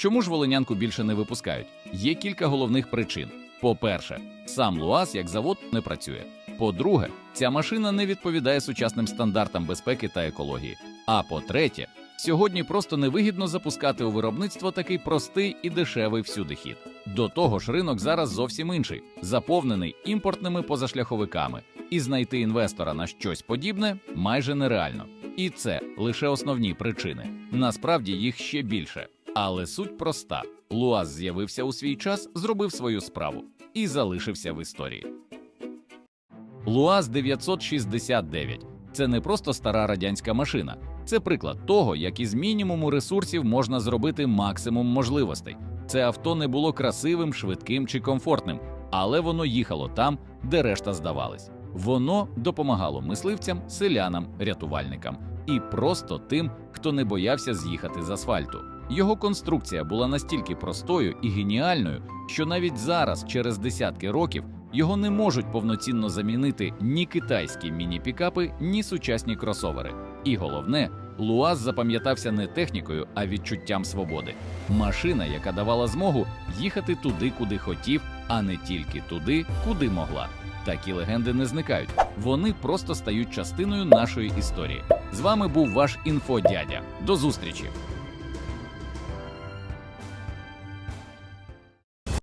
Чому ж волинянку більше не випускають? Є кілька головних причин. По-перше, сам Луаз як завод не працює. По-друге, ця машина не відповідає сучасним стандартам безпеки та екології. А по-третє, сьогодні просто невигідно запускати у виробництво такий простий і дешевий всюди хід. До того ж, ринок зараз зовсім інший, заповнений імпортними позашляховиками, і знайти інвестора на щось подібне майже нереально. І це лише основні причини. Насправді їх ще більше. Але суть проста: Луаз з'явився у свій час, зробив свою справу і залишився в історії. Луаз 969 це не просто стара радянська машина, це приклад того, як із мінімуму ресурсів можна зробити максимум можливостей. Це авто не було красивим, швидким чи комфортним, але воно їхало там, де решта здавались. Воно допомагало мисливцям, селянам, рятувальникам і просто тим, хто не боявся з'їхати з асфальту. Його конструкція була настільки простою і геніальною, що навіть зараз, через десятки років, його не можуть повноцінно замінити ні китайські міні-пікапи, ні сучасні кросовери. І головне, Луаз запам'ятався не технікою, а відчуттям свободи. Машина, яка давала змогу їхати туди, куди хотів, а не тільки туди, куди могла. Такі легенди не зникають, вони просто стають частиною нашої історії. З вами був ваш інфодядя. До зустрічі!